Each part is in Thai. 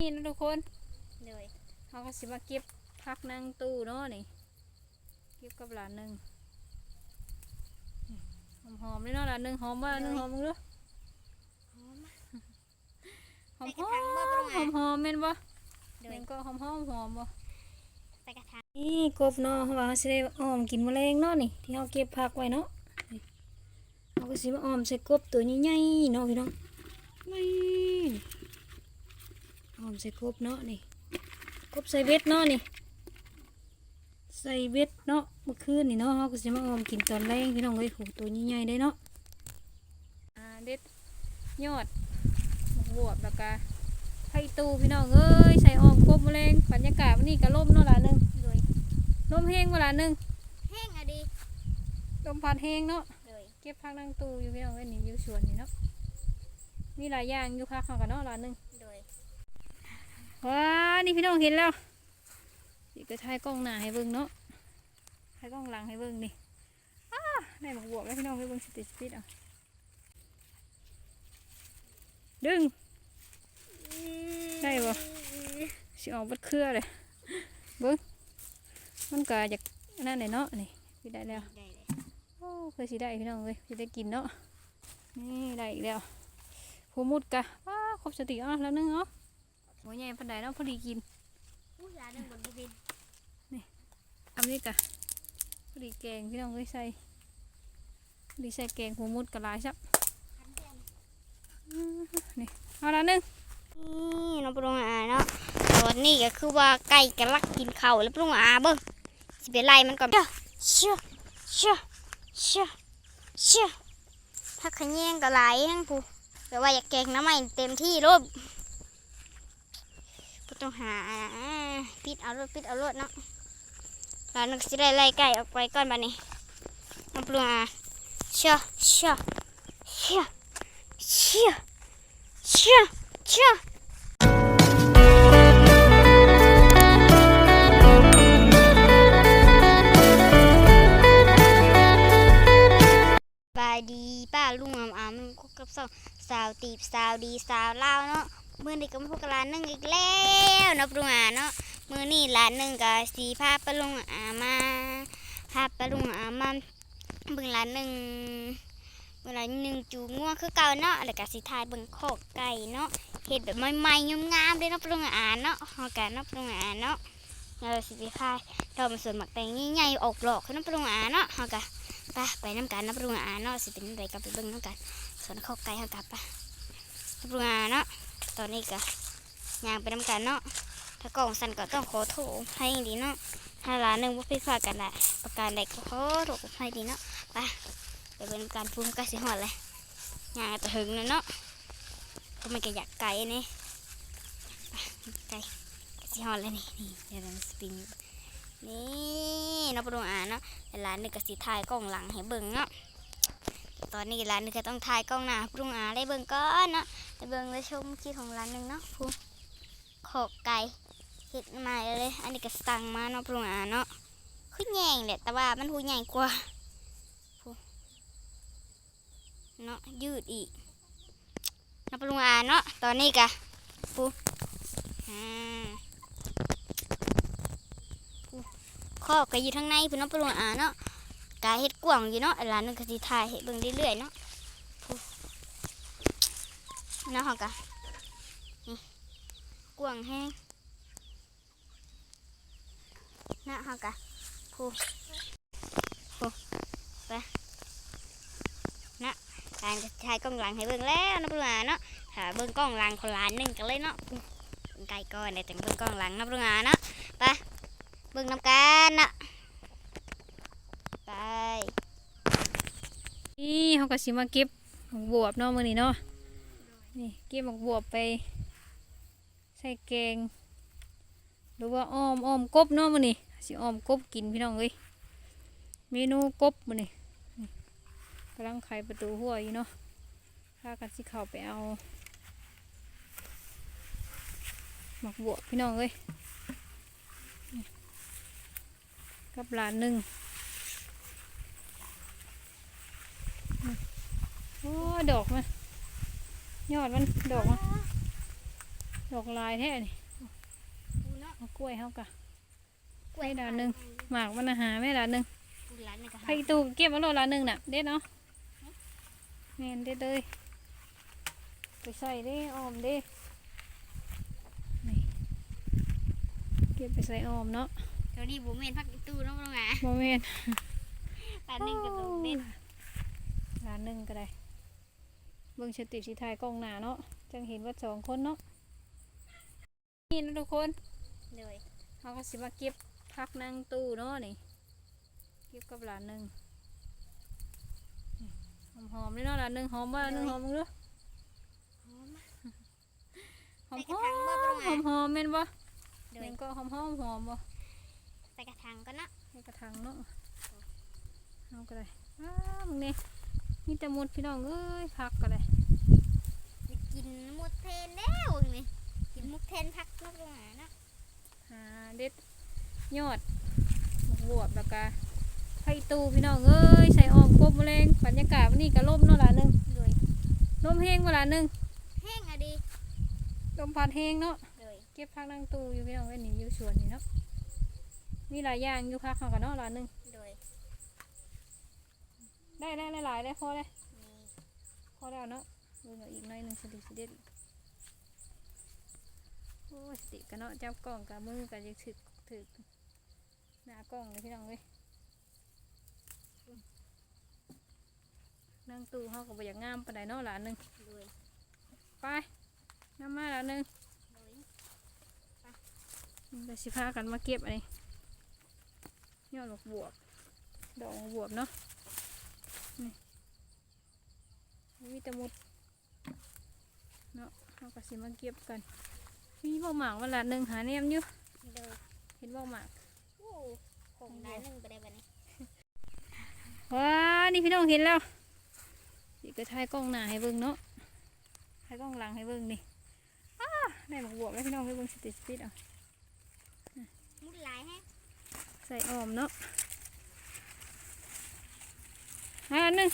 นี่นะทุกคนเลยเขาก็สิมาเก็บพักนั่งตู้เนาะนี่เก็บกับหลานหนึ่งหอมๆเลยเนาะหลานหนึ่งหอมว่าหนึ่งหอมมึงดูหอมใส่หกระอถางบ่ปรุงมหออะมหอมๆแม่นบ่เลแม่ยนก็หอมหอมหอมบ่ใส่กระถางนี่กบเนาะเขาว่าเขาสิได้อ้อมกินแมลงเนาะนี่ที่เขาเก็บพักไว้เนาะนี่เขาก็สิมาอ้อมใส่กบตัวใหญ่ๆเนาะพี่น้องนี่ อ้อมใส่กบเนาะนี่กบใส่เบ็ดเนาะนี่ ใส่เบ็ดเนาะเมื่อคืนนี่เนาะเขาก็สิมาออมกินตอนแรงพี่น้องเอ้ยโหตัวใหญ่ๆได้เนาะอ่าเด็ดยอดบวบแล้วก็ไผ่ตูพี่น้องเอ้ยใส่ออมกบแมลงบรรยากาศวันนี้ก็ล่มเนาะหลานหนึงเลยลมแห้งเวลาหนึงแห้งอะดีลมพัดแห้งเนาะเลยเก็บพักนั่งตูอยู่พี่น้องเอ้ยนี่อยู่สวนนี่เนาะมีหลายอย่างอยู่พักเขากันเนาะหลานหนึงเลย ว้านี่พี่น้องเห็นแล้วนี่ก็ถ่ายกล้องหน้าให้เบิ่งเนาะถ่ายกล้องหลังให้เบิ่งนี่อ้าได้หมกบวกแล้วพี่น้องให้เบิ่งสติสปิดเอาดึงได้บ่สิออกบัดเครือเลยเบิ่งมันก็อยากนั่นเลยเนาะนี่พี่ได้แล้วเลยโอ้เคยสิได้พี่น้องเลยสิได้กินเนาะนี่ได้อีกแล้วผูมุดกะว้าครบสติอะแล้วนึงเนาะ โอ้ยใหญ่ปันไดเนาะพอดีกินอู้ยาหนึ่งบนบุบินทำนี่กะพอดีแกงพี่น้องเอ้ยใส่พอดีใส่แกงผูมุดกะลายซับอื้อนี่เอาละนึงนี่น้องปรุงอาเนาะตอนนี้ก็คือว่าไก่กำลักกินข้าวแล้วปรุงอาเบิ่งสิเป็นไรมันก่อนเชื่อเชื่อเชื่อเชื่อถ้าขะแยงก็ไหลายทั้งผู้แต่ว่าอยากแกงน้ำมันเต็มที่รูปบ่ ต้องหาปิดเอารถปิดเอารถเนาะแล้วนึกสิได้ไล่ไก่ออกไปก่อนบัดนี้น้องปรุงอาเชื่อเชื่อเชื่อเชื่อเชื่อเชื่อดีป้าลุงอามอามคุกกับสาวสาวตีบสาวดีสาวเล่าเนาะ มือนี้ก็มาพบกับร้านหนึงอีกแล้วนะปรุงอาเนาะมือนี้ร้านหนึงก็สีพาปะลุงอามาพาปะลุงอามาเบิ่งร้านหนึงเบิ่งร้าหนึ่งจูงัวงคือเก่าเนาะแล้วก็สีทายเบิ่งโคอกไก่เนาะเฮ็ดแบบใหม่ๆงามๆเด้เนะปรุงอาเนาะเฮากันเนาะปรุงอาเนาะแล้วสิไปพายดอกมันสวนหมักแตงใหญ่ๆออกดอกคือเนาะปรุงอาเนาะเฮากันไปไปน้ำกันนับรุงอาเนาะสิเป็นอะไรกับไปเบิ่งน้ำกันส่วนข้าไกลเขากลับปะนับรุงอาเนาะ ตอนนี้ก็ยางไปน้ำกันเนาะ ถ้ากล่องสั่นก็ต้องขอโทษให้ดีเนาะ ถ้าร้านหนึ่งว่าพิดพลาดกันได้ประการใดก็ขอโทษให้ดีเนาะ ไปไปเบิ่งการฟุ้มกระสิหอดเลยยางแต่หึงเลยเนาะก็ไม่ก็อยากไก่นี่ไปไก่กสิหอดเลยนี่นี่เดี๋ยวเราสปริงนี่นับรุงอาเนาะร้านนึงก็สิถ่ายกล้องหลังให้เบิ่งเนาะ ตอนนี้ร้านนึงก็ต้องถ่ายกล้องหน้าปรุงอาได้เบิ่งก่อนเนาะได้เบิ่งได้ชมคลิปของร้านหนึงเนาะพูขอกไก่เห็ดมาเลย อันนี้ก็สั่งมาเนาะปรุงอาเนาะคือแยงแหละแต่ว่ามันหูใหญ่กว่าพูเนาะยืดอีกเนาะปรุงอาเนาะตอนนี้ก็พูอ่าข้อก็อยู่ทางในพี่น้องปรุงอาเนาะ กายเฮ็ดกวางอยู่เนาะร้านนึงก็สิถ่ายเฮ็ดเบิ่งเรื่อยๆเนาะเนาะฮากะกวางแฮงเนาะฮากะพูพูไปเนาะการจะถ่ายกล้องหลังให้เบิ่งแล้วนะปรุงอาเนาะถ้าเบิ่งกล้องหลังของร้านนึงกันเลยเนาะไกลก่อนเดี๋ยวจังเบิ่งกล้องหลังนะปรุงอาเนาะไปเบิ่งน้ำกันนะ นี่เขาก็สิมาเก็บหมกบวบเนาะมื้อนี้เนาะนี่เก็บหมกบวบไป ใส่แกงหรือว่าอ้อมอ้อมกบเนาะมื้อนี้สิอ้อมกบกินพี่น้องเอ้ยเมนูกบมื้อนี้นี่กำลังไขประตูหัวอยู่เนาะพากันสิเข้าไปเอาหมกบวบพี่น้องเอ้ยกับหลานหนึ่ง โอ้ดอกมันยอดมันดอกมันดอกลายแท้นี่ปูเนาะเอากล้วยเฮากะกล้วยให้ดานหนึ่งหมากมันอาหารแม่ละหนึ่งปูหลานนี่ก็ให้ตู้เก็บมาโลละหนึ่งน่ะเด็ดเนาะแม่นเด็ดเลยไปใส่เด้ออมเด้นี่เก็บไปใส่ออมเนาะเดี๋ยวนี้บ่แม่นพักอีตู้เนาะบ่ต้องหาโมเมนหลานหนึงก็ต้องเด็ด ร้านหนึ่งก็ได้ เบิ่งสติสีไทายกล้องหน้าเนาะ จังเห็นว่าสองคนเนาะ นี่นะทุกคนเลยเขาก็สิมาเก็บพักนั่งตู้เนาะนี่ เก็บกับร้านหนึ่งนี่หอมๆเลยเนาะร้านหนึ่งหอมว่าหนึ่งหอมมึงดูหอมหอมใส่กระถางบ่บ่ต้องหอหามหอมๆแม่นบ่เลแม่ยนก็หอมหอมหอมบ่ใส่กระถางก็เนาะให้กระถางเนาะเอาก็ได้อ้ามึงนี่ มีแต่หมดพี่น้องเอ้ยพักก็ได้ไปกินหมดเทนแล้วนี่กินหมดเทนพักเนาะบ่ต้องหาเนาะหาเด็ดยอดบวบแล้วก็ไผ่ตูพี่น้องเอ้ยใส่ออมกบแมลงบรรยากาศวันนี้ก็ล่มเนาะล่ะหนึงเลยลมแห้งเวลาหนึงแห้งอะดีลมพัดแห้งเนาะเลยเก็บพักนั่งตูอยู่พี่น้องเอ้ยนี่อยู่สวนนี่เนาะมีหลายอย่างอยู่พักเขากันเนาะล่ะหนึงเลย ได้ได้หลายๆได้พอได้นี่พอแล้วเนาะดูหน่อยอีกหน่อยหนึงสติสิเด็ดโอ้ยสติกันเนาะจับกล้องกับมือกับยังถึกถึกหน้ากล้องเลยพี่น้องเว้ยนั่งตู้เขาก็บ่อยากงามปานใดเนาะหลานหนึงเลยไปน้ำมาหลานหนึงเลยเดี๋ยวสิพากันมาเก็บอันนี้ยอดดอกบวบดอกบวบเนาะ นี่มีแตะมุดเนาะเขาก็สิมาเก็บกัน มีบ่หมากวันละหนึ่งหาแนมอยู่เลยเห็นบ่หมากโอ้คงได้หนึ่งไปได้บัดนี้ว้านี่พี่น้องเห็นแล้วสิก็ถ่ายกล้องหน้าให้เบิ่งเนาะถ่ายกล้องหลังให้เบิ่งนี่อ้าได้หมากบวบแล้วพี่น้องให้เบิ่งสติสปีดเอามุดหลายแฮะใส่ออมเนาะมา อันหนึง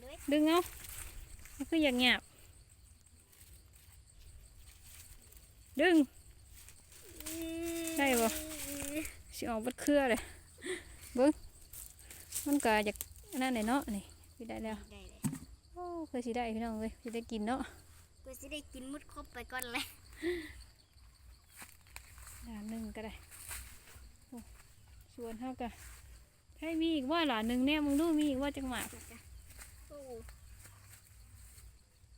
เลยดึงเอามันคืออย่างเงียบดึง ได้บ่สิออกบัดเครือเลยเบิ้งมันก็อยากอันนั่นเลยเนาะนี่พี่ได้แล้วได้เลยโอ้เคยสิได้พี่น้องเว้ยสิได้กินเนาะกูสิได้กินมุดครบไปก่อนเลยหลานหนึ่งก็ได้โอ้ส่วนเท่ากัน ให้มีอีกว่าหลานหนึ่งแน่มึงดูมีอีกว่าจังหมากโอ้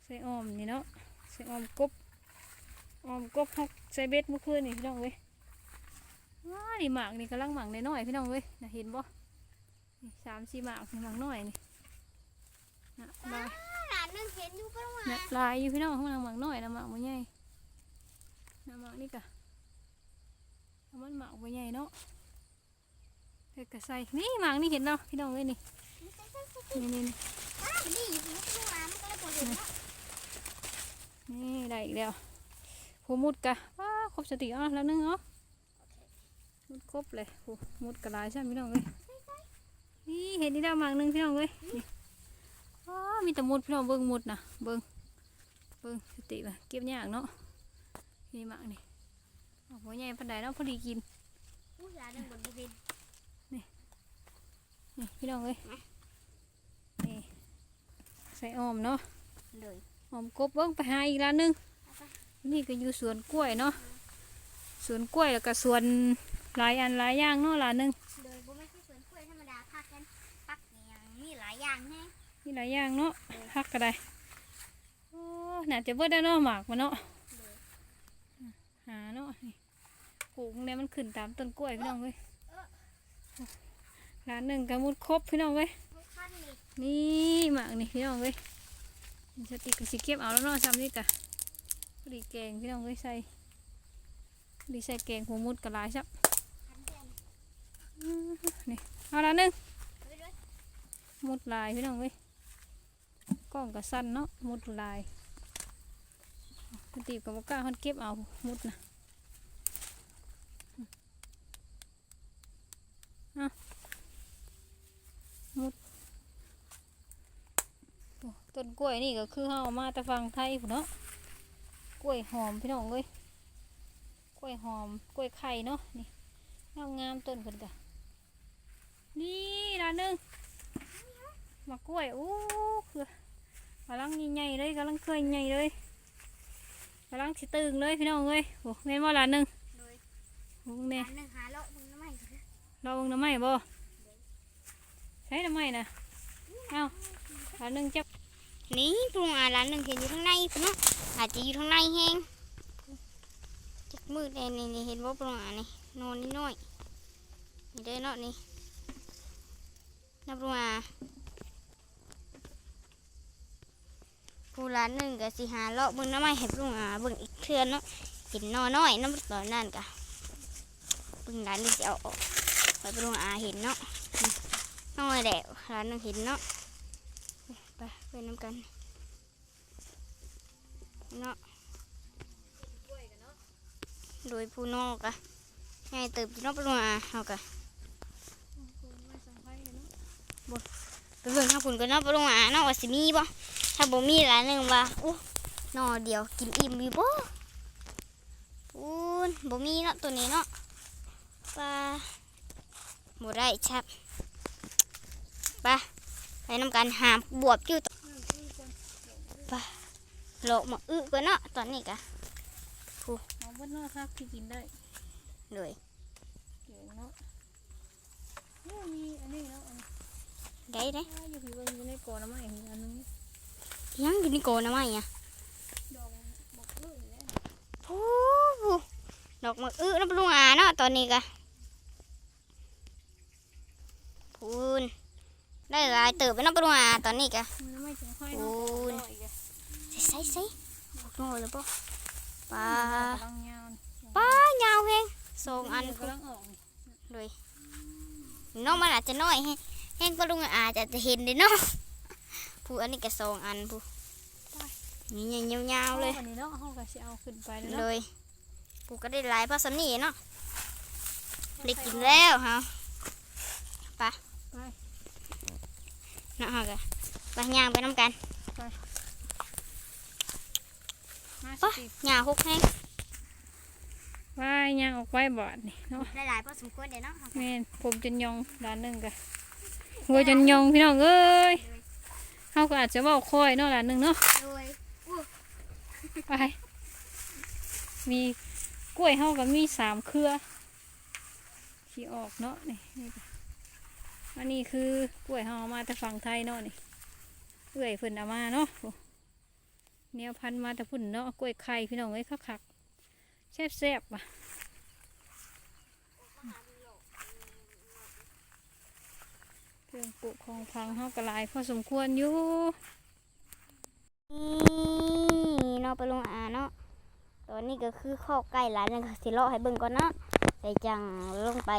ใส่ออมนี่เนาะใส่ออมกบออมกบฮอกใส่เบ็ดเมื่อคืนนี่พี่น้องเว้ยว้านี่หมากนี่กำลังหมากน้อยๆพี่น้องเว้ยน่ะเห็นบ่นี่สามสี่หมากนี่หมากน้อยนี่นะลายหลานนึงเห็นอยู่ก็ต้องนะมาลายอยู่พี่น้องข้างหลังหมากน้อยนะหมากบ่ใหญ่นะหมากนี่กะเอามันหมากบ่ใหญ่เนาะ เด็กกะใส่นี่หมากนี่เห็นเนาะพี่น้องเว้ยนี่นี่นี่นี่นี่ได้อีกแล้วผูมุดกะว้าครบสติอะแล้วนึงเนาะมุดครบเลยผูมุดกระลายใช่ไหมพี่น้องเว้ยนี่เห็นนี่ดาวหมากหนึงพี่น้องเว้ยนี่ว้ามีแต่มุดพี่น้องเบิ่งมุดนะเบิ่งเบิ่งสติว่ะเก็บยากเนาะนี่หมากนี่โอ้โหใหญ่ปานใดเนาะพอดีกินอู้หลานนึงบนดิน พี่น้องเว้ยนี่ใส่ออมเนาะเลยออมกบเบิ้งไปหาอีกร้านหนึง นี่ก็อยู่สวนกล้วยเนาะสวนกล้วยแล้วก็สวนหลายอันหลายอย่างเนาะร้านหนึงเลยบ่ไม่ใช่สวนกล้วยธรรมดาพักกันพักอย่างมีหลายอย่างแฮะมีหลายอย่างเนาะพักก็ได้โอ้น่าจะเบิดได้เนาะหมากมันเนาะเลยหาเนาะนี่ปลูกเนี่ยมันขึ้นตามต้นกล้วยพี่น้องเว้ย ร้านหนึ่งก็มุดครบพี่น้องเว้ยนี่หมากนี่พี่น้องเว้ยสติกสิเก็บเอาแล้วเนาะซ้ำนี่กะดีแกงพี่น้องเว้ยใส่ดีใส่แกงหัวมุดกระลายซับนี่เอาละหนึ่งมุดลายพี่น้องเว้ยกล้องกระสั้นเนาะมุดลายสติกับก้าคนเก็บเอามุดนะอะ มุดโอ้ต้นกล้วยนี่ก็คือเฮาเอามาแต่ฟังไทยพุ่นเนาะกล้วยหอมพี่น้องเอ้ยกล้วยหอมกล้วยไข่เนาะนี่งามงามๆต้นเพิ่นกะนี่ละหนึงมากล้วยโอ้คือกำลังใหญ่ๆเลยกำลังเคยใหญ่เลยกำลังสิตึงเลยพี่น้องเอ้ยโอ้แม่นว่าละหนึงโดยโอ้แม่หาหนึ่งหาเลาะมึงน้ำใหม่เราเบิ่งน้ำไม้บ่ ใช้น้ำไมนะเอ้าละหนึงจับนี่ปรุงอาร้านหนึ่งเห็นอยู่ข้างในพุ่นเนาะอาจจะอยู่ข้างในแห้งจักมืดเลยนี่นี่เห็นว่าปรุงอานี่นอนนิดหน่อยนี่เด้อเนาะนี่นับปรุงอาผู้ร้านหนึ่งก็สิหาเลาะเบิ่งน้ำไม้ให้ปรุงอาเบิ่งอีกเทื่อเนาะเห็นนอน้อยน้ำตอนนั้นกะเบิ่งร้านนึงจะเอาออกไปปรุงอาเห็นเนาะ น้อยแหละร้านหนึ่งเห็นเนาะไปไปน้ำกันเนาะโดยผู้นอกอะให้เติบนอกปรุงอาเฮากะไปเบิ่งข้างคุณก็เนอกปรุงอาเนาะว่าสิมีบ่ถ้าบ่มีหลายหนึ่งว่าอู้หนอเดียวกินอิ่มอยู่บ่อู้นบ่มีเนาะตัวนี้เนาะปลาบ่ได้ชับ ไปไปน้ำกันหามบวบอยู่โลกมาอึกว่าเนาะตอนนี้กะเอาบนนอกครับที่กินได้เลยเก่งเนาะโอ้มีอันนี้เนาะอันนี้ได้ได้อ่าอยู่ที่ว่าอยู่ในกอน้ำไม้อีกอันนึงยังอยู่ในโกนะไหมอะดอกบอกเอ้ยแล้วพูพูดอกมาอึน้ำปรุงอาเนาะตอนนี้กะพูนได้หลาย เติบไปน้ำปรุงอาตอนนี้กะมันไม่ถึงค่อยโอ้เนาะยดอกอีกอะใส่ใส่โง่เลยปะปลากำลังยาวปลายาวแฮงสองอันกำลังออกนี่เลยน้องมันอาจจะน้อยแฮงแฮงปรุงอาจะจะเห็นเลยเนาะผู้อันนี้ก็สองอันผู้นี่ยาวๆเลยอาอันนี้เนาะเขาก็สิเอาขึ้นไปแล้วเลเนาะยปลูกก็ได้หลายเพราะสำนี่เนาะได้กินแล้วฮะไป ไปเนาะฮะกะไปย่างไปน้ำกันมาไปสิย่างหกแห้งไปย่างออกไปบอดนี่เนาะได้หลายพอสมควรเดี๋ยวเนาะแม่นผมจนยองด้านหนึงกะหัวจนยองพี่น้องเอ้ยเขาก็อาจจะเว่าค่อยเนาะด้านหนึงเนาะโดยไปมีกล้วยเฮาก็มีสามเครือที่ออกเนาะนี่นี่จ้ะ อันนี้คือกล้วยเฮาเอมาแต่ฝั่งไทยเนาะนี่เอื้อยเพิ่นเอามาเนาะโอ้แนวพันมาแต่พุ่นเนาะกล้วยไข่พี่น้องเอ้ยคักๆแซ่บๆว่ะเครื่องปลูกของฟังเฮาก็หลายพอสมควรอยู่นี่เนาะไปลงอาเนาะตอนนี้ก็คือข้อไก่หลายนึงก็สิเลาะให้เบิ่งก่อนเนาะแต่จังลงไป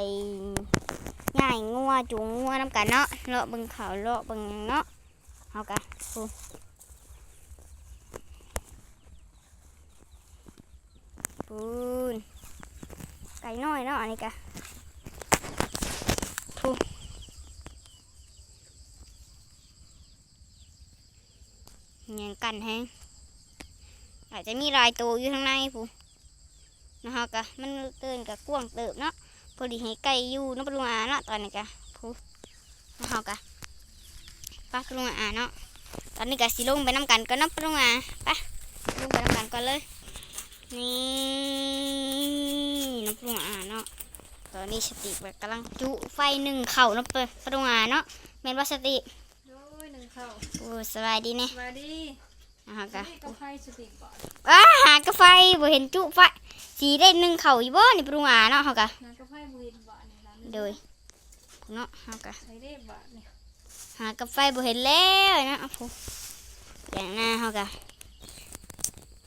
ง่ายงัวจูงงัวน้ำกันเนาะเลาะบิ่งเขาเลาะบิ่งเนาะเฮากะปูปูนไก่น้อยเนาะอันนี้กะปูเงี้ยกันแฮงอาจจะมีลายตัวอยู่ข้างในปูนะฮะกะมันเตือนกะกว้งเติบเนาะ พอดีให้ไก่อยู่เน้ำปรุงอาเนาะตอนนี้กะปูนะฮะกะปลาปรุงอาเนาะตอนนี้กะสิลงไปน้ำกันก็น้ำปรุงอาไปลงไปน้ำกันก่อนเลยนี่น้ำปรุงอาเนาะตอนนี้สติแบบกำลังจุไฟหนึ่งเข่าเนาะเปิดปรุงอาเนาะแม่นว่าสติโดยหนึ่งข้าวโอ้สบายดีเนี่ยสวัสดีนะคะกะนี่กาแฟสติกบอดอ้าหากาไฟบ่เห็นจุไฟ สีได้หนึ่งเข่าอยู่บ่นี่ปรุงอาเนาะเฮากะนากาแฟบุหินบาทนี่ร้านนี้โดยเนาะเฮากะใส่ได้บาทนี่หากาไฟบ่เห็นแล้วนะเอาพูอย่างหน้าเฮากะ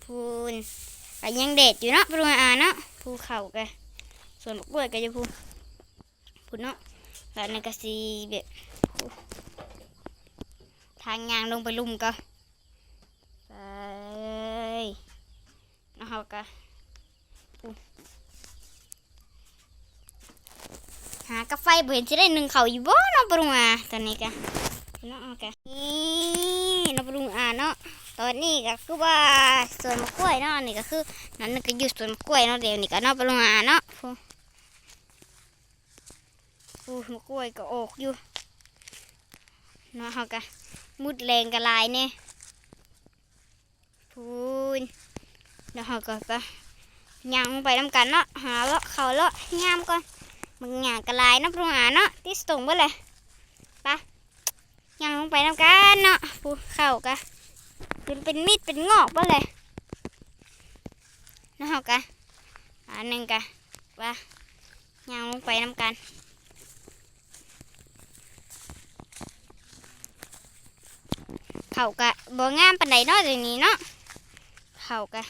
พูนก็ยังเด็ดอยู่เนาะปรุงอาเนาะภูเขากะส่วนบักกล้วยก็จะพูพูนเนาะแล้วนี่ก็สิแบบพูทางยางลงไปลุ่มก็ไปเนาะเฮากะ หากาไฟบ่เห็นสิได้หนึ่งเขาอยู่บ่เนาะปรุงอาตอนนี้กะเนาะเอากะนี่เนาะปรุงอาเนาะตอนนี้ก็คือว่าสวนมะกล้วยเนาะนี่ก็คือนั่นก็อยู่สวนมะกล้วยเนาะเดี๋ยวนี้ก็นาะไปลงมาเนาะฟูฟูมะกล้วยก็ออกอยู่เนาะเฮาก็มุดแรงกระลายเนี่ยพูนเดี๋ยวเฮาก็ไปย่างลงไปน้ำกันเนาะหาเลาะเขาเลาะงามก่อน มึงย่างกระลายนะไปลงมาเนาะที่ส่งไปเลยไปย่างลงไปน้ำกันเนาะฟูเข้ากันจนเป็นมีดเป็นงอกไปเลยนะฮะกะอันหนึ่งกะว่าย่างลงไปน้ำกันเขากะบ่งามปานใดเนาะเดี๋ยวนี้เนาะเขากะ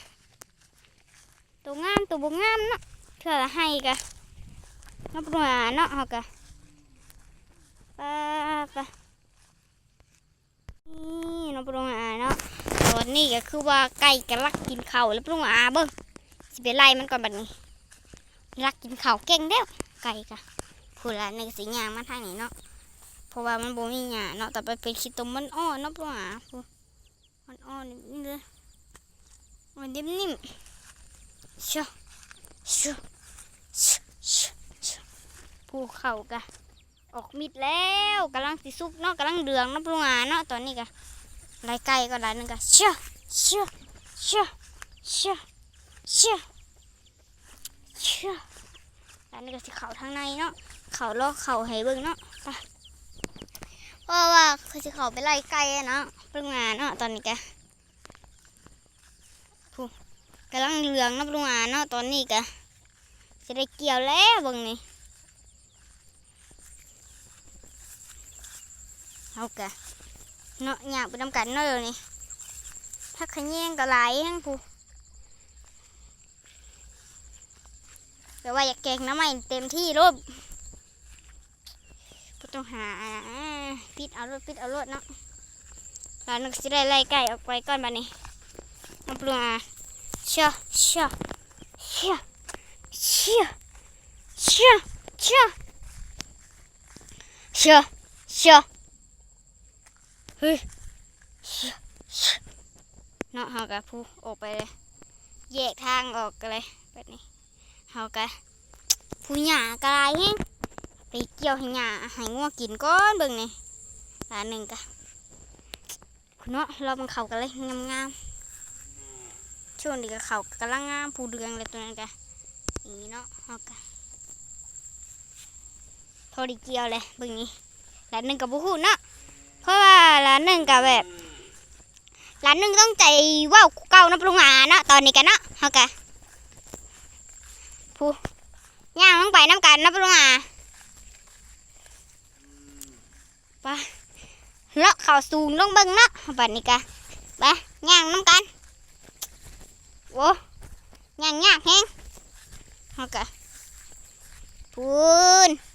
ตัวงามตัวบ่งามเนาะเท่าละให้กะ นับรวเนาะเขากะปะปะนี่นับรวเนาะตอนนี้ก็คือว่าไก่กำลักกินข้าวแล้วปรุงอาเบิ้งสิไปไล่มันก่อนบัดนี้ รักกินข้าวเก่งเด้วไก่กะพูดละในสียางมาทางนี้เนาะเพราะว่ามันบ่มีหญ้าเนาะแต่ไปเป็นขี้ตมมันอ่อนเนาะปรุงอามันอ่อนนี่เลยมันนิ่มๆเชอะเชอะเชอะเชอะเชอะ ภูเขากะ ออกมิดแล้วกำลังสิสุกเนาะกำลังเดืองเนาะปรุงอาเนาะตอนนี้กะลายไก่ก็ลายหนึงก็เชื่อเชื่อเชื่อเชื่อเชื่อเชื่อลายหนึงก็สิเขาทางในเนาะเขาลอกเขาให้เบิ่งเนาะไปเพราะว่าคือสิเขาไปไล่ไก่เนาะพิ่งมาเนาะตอนนี้กผู้กำลังเหลืองนะเพิ่งมาเนาะตอนนี้แกจะได้เกี่ยวแล้วบิ่งนี่ เอาแกเนาะอยากไปทำกันเนาะเดี๋ยวนี้ถ้าขะแยงก็หลายทั้งผู้แต่ว่าอยากแกงน้ำใหม่เต็มที่รูปก็ต้องหาปิดเอารถปิดเอารถเนาะแล้วนึกสิได้ไล่ไก่ออกไปก่อนบัดนี้น้ำปรุงอะเชื่อเชื่อเชื่อเชื่อเชื่อเชื่อเชื่อเชื่อ เฮ้ยเนาะเฮากะผู้ออกไปเลยแยกทางออกกันเลยแบบนี้เฮากะผู้หญ้ากลายแฮงไปเกี่ยวให้หญ้าให้งัวกินก้อนเบิ่งนี่หลานหนึ่งกะคุณเนาะเรามันเข้ากันเลยงามๆช่วงนี้ก็เข้ากำลังงามผู้เดืองเลยตัวนั้นกะอย่างนี้เนาะเฮากะพอดีเกี่ยวเลยเบิ่งนี้หลานหนึ่งกับบุหูเนาะ ราะว่าร้านหนึ่งกับแบบร้านหนึ่งต้องใจว่าวเก่านะปรุงอาเนาะตอนนี้กันเนาะเฮากะผู้ย่างลงไปน้ำกันนะปรุงอาไปเลาะเข่าสูงลงเบิ้งเนาะบัดนี้กะไปย่างน้ำกันโว้ย่างยากแฮงเฮากะพูน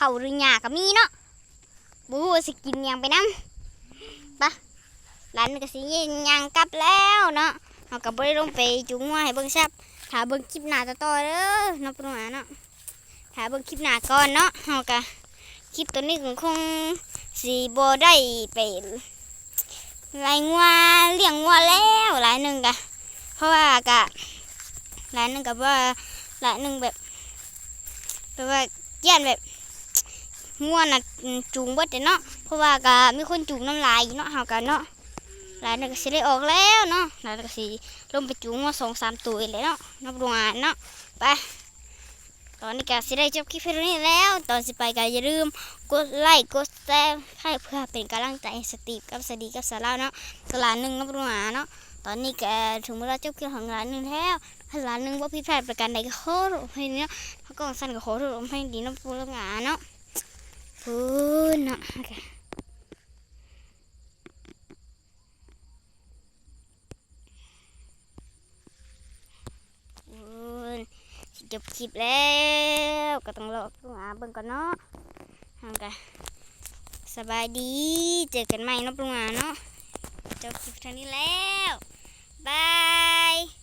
เขาหรือหยาก็มีเนาะบฮูว่าสิกินยังไปน้ำปะร้านก็สิยิงยังกลับแล้วเนาะเราก็บ่ได้ลงไปจุงว่าให้เบิ่งซับถ้าเบิ่งคลิปหน้าต่อเด้อเนาะปรุงอาเนาะถ้าเบิ่งคลิปหน้าก่อนเนาะเฮาก็คลิปตัวนี้ก็คงสิบ่ได้ไปไล่งัวเลี้ยงงัวแล้วหลายหนึงกะเพราะว่ากะหลายหนึงก็ว่าหลายหนึงแบบแบบว่าย่านแบบ ง่วนน่ะจูงเบิดเนาะเพราะว่าก็มีคนจูงน้ำลายเนาะเฮากันเนาะหลายนก็สิได้ออกแล้วเนาะหลายนึงก็สิลงไปจูงมาสองสามตัวอีกเลยเนาะนับดวงอ่านเนาะไปตอนนี้ก็สิได้จบคลิปนี้แล้ว ตอนสิไปก็อย่าลืมกดไลค์กดแชร์ให้เพื่อเป็นกำลังใจสตีฟกับสดีกับสาระเนาะกลาหนึ่งนับดวงอ่านเนาะตอนนี้ก็ถึงเวลาจบคลิปของหลานหนึ่งแล้วถ้าหลานหนึ่งว่าผิดพลาดประการใดก็ขอโทษให้เนาะเขาก็สั้นก็ขอโทษให้ดีนับดวงอ่านเนาะ พูนเนาะโอเคพูนจบคลิปแล้ว ก็ต้องรอตัวอาเบิ่งก่อนเนาะโอเคสบายดี เจอกันใหม่เนาะปรุงอาเนาะจบคลิปเท่านี้แล้ว บาย